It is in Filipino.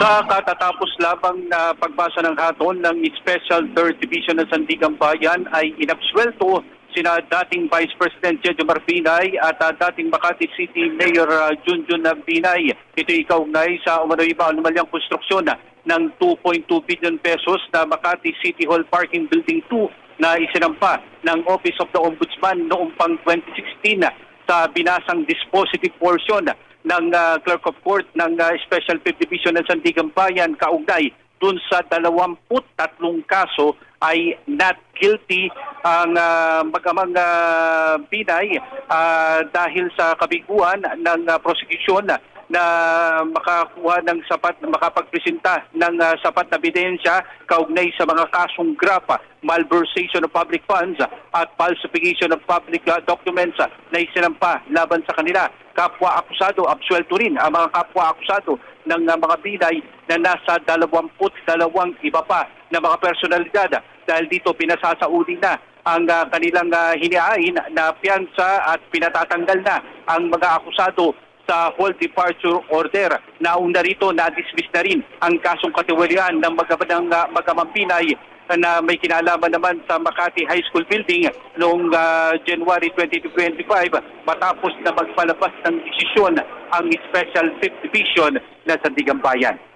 Sa katatapos labang na pagbasa ng haton ng Special 3rd Division ng Sandigan Bayan ay inabswelto sina dating Vice President Jejo Marfinay at ah, dating Makati City Mayor uh, Junjun Binay. Ito ikaugnay sa umano'y ba anumalyang konstruksyon ng 2.2 billion pesos na Makati City Hall Parking Building 2 na isinampa ng Office of the Ombudsman noong pang 2016 ah, sa binasang dispositive portion ng ah, Clerk of Court ng ah, Special 5th Division ng Sandigan kaugnay dun sa 23 kaso ay not guilty ang ah, mag-amang ah, Binay ah, dahil sa kabiguan ng ah, prosecution na makakuha ng sapat makapagpresenta ng ah, sapat na ebidensya kaugnay sa mga kasong grapa, malversation of public funds at falsification of public ah, documents ah, na isinampa laban sa kanila. Kapwa akusado, absuelto rin ang mga kapwa akusado ng ah, mga binay na nasa 22 iba pa na mga personalidad dahil dito pinasasauli na ang ah, kanilang ah, hinihain na piyansa at pinatatanggal na ang mga akusado sa whole departure order. Nauna rito, na-dismiss na rin ang kasong katiwalian ng magamanang uh, magamampinay na may kinalaman naman sa Makati High School building noong ah, January 2025 matapos na magpalabas ng desisyon ang Special 5th Division na Sandigan Bayan.